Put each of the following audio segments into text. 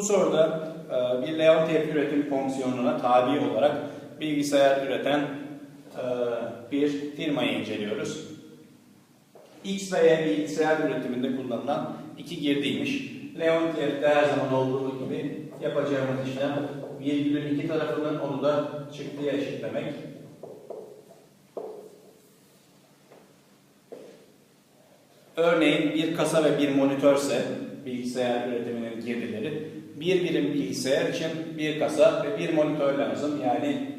Bu soruda e, bir Leontief üretim fonksiyonuna tabi olarak bilgisayar üreten e, bir firmayı inceliyoruz. X ve Y bilgisayar üretiminde kullanılan iki girdiymiş. Leontief'te her zaman olduğu gibi yapacağımız işlem virgülün iki tarafının onu da çıktıya eşitlemek. Örneğin bir kasa ve bir monitörse bilgisayar üretiminin girdileri bir birim bilgisayar için bir kasa ve bir monitör lazım. Yani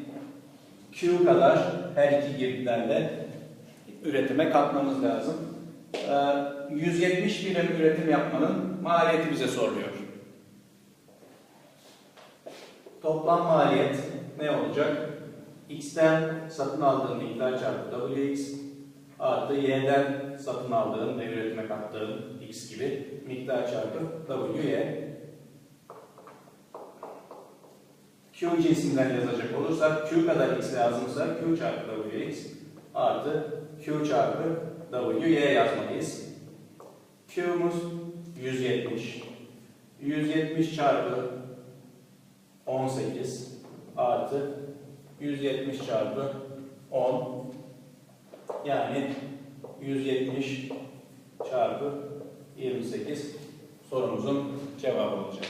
Q kadar her iki girdilerle üretime katmamız lazım. Ee, 170 birim üretim yapmanın maliyeti bize soruluyor. Toplam maliyet ne olacak? X'ten satın aldığım miktar çarpı WX artı Y'den satın aldığım ve üretime kattığım X gibi miktar çarpı WY. Q cinsinden yazacak olursak Q kadar X lazımsa Q çarpı WX artı Q çarpı WY yazmalıyız. Q'muz 170. 170 çarpı 18 artı 170 çarpı 10 yani 170 çarpı 28 sorumuzun cevabı olacak.